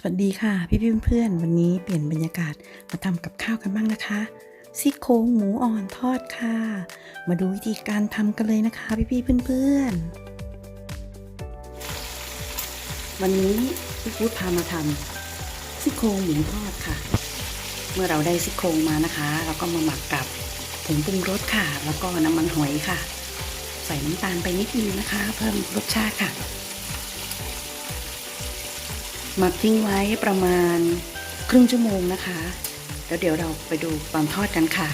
สวัสดีค่ะ พี่พี่เพื่อนวันนี้เปลี่ยนบรรยากาศมาทำกับข้าวกันบ้างนะคะซี่โครงหมูอ่อนทอดค่ะ มาดูวิธีการทำกันเลยนะคะ พี่พี่เพื่อนๆวันนี้พี่พูดพามาทำซี่โครงหมูทอดค่ะ เมื่อเราได้ซี่โครงมานะคะ เราก็มาหมักกับผงปรุงรสค่ะ แล้วก็น้ำมันหอยค่ะ ใส่น้ำตาลไปนิดนึงนะคะ เพิ่มรสชาติค่ะ หมักทิ้งไว้ประมาณครึ่งชั่วโมงนะคะ แล้วเดี๋ยวเราไปดูตอนทอดกันค่ะ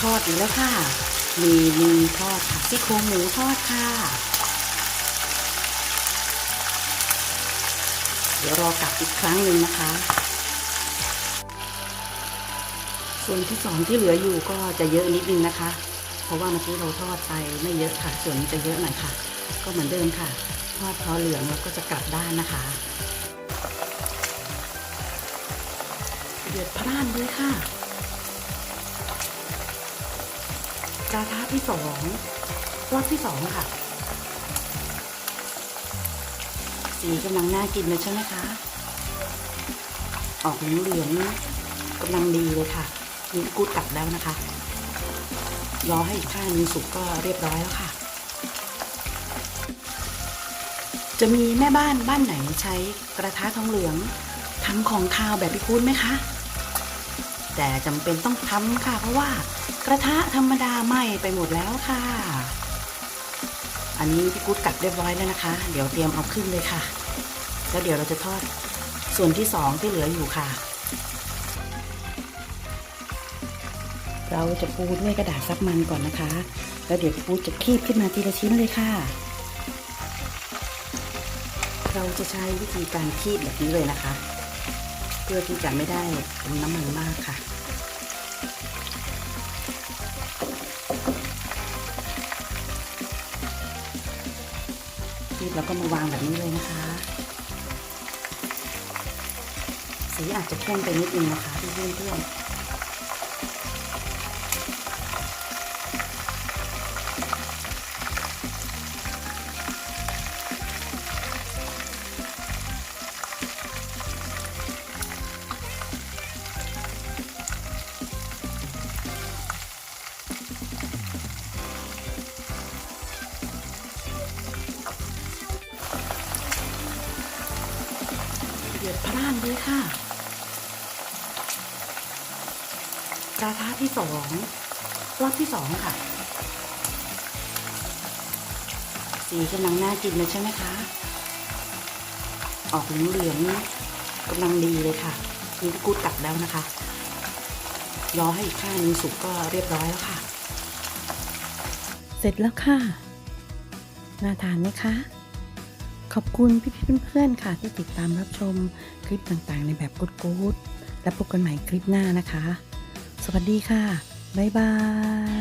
ทอดอยู่แล้วค่ะ มีมีทอดค่ะซี่โครงหมูทอดค่ะ เดี๋ยวรอกลับอีกครั้งหนึ่งนะคะ ส่วนที่สองที่เหลืออยู่ก็จะเยอะนิดนึงนะคะ เพราะว่าเมื่อกี้เราทอดไปไม่เยอะค่ะ ส่วนนี้จะเยอะหน่อยค่ะ ก็เหมือนเดิมค่ะ ทอดพอเหลืองแล้วก็จะกลับด้านนะคะ เดือดพร่านด้วยค่ะ กระทะที่สองรอบที่สองค่ะ สีกำลังน่ากินเลยใช่ไหมคะ ออกเหลืองกำลังดีเลยค่ะนี่กูดกลับแล้วนะคะ รอให้อีกข้างนึงสุกก็เรียบร้อยแล้วค่ะ จะมีแม่บ้านบ้านไหนใช้กระทะทองเหลืองทำของคาวแบบพี่พูดไหมคะ แต่จำเป็นต้องทำค่ะ เพราะว่ากระทะธรรมดาไหม้ไปหมดแล้วค่ะ อันนี้พี่กุ๊ดกัดเรียบร้อยแล้วนะคะ เดี๋ยวเตรียมเอาขึ้นเลยค่ะ แล้วเดี๋ยวเราจะทอดส่วนที่สองที่เหลืออยู่ค่ะ เราจะปูด้วยกระดาษซับมันก่อนนะคะ แล้วเดี๋ยวพี่ปูจะคีบขึ้นมาทีละชิ้นเลยค่ะ เราจะใช้วิธีการคีบแบบนี้เลยนะคะ เพื่อที่จะไม่ได้น้ำมันมากค่ะคีบแล้วก็มาวางแบบนี้เลยนะคะ สีอาจจะเข้มไปนิดนึงนะคะเพื่อนๆ ดือดพร่านด้วยค่ะกระทะที่สองรอบที่สองค่ะ สีกำลังน่ากินเลยใช่ไหมคะ ออกเหลืองๆกำลังดีเลยค่ะนี่กูดกลับแล้วนะคะ รอให้อีกข้างนึงสุกก็เรียบร้อยแล้วค่ะ เสร็จแล้วค่ะ น่าทานไหมคะ อบคุณพี่ๆเพื่อนๆค่ะ ที่ติดตามรับชมคลิปต่างๆ ในแบบกู๊ดๆและพบกันใหม่คลิปหน้านะคะ สวัสดีค่ะ บ๊ายบาย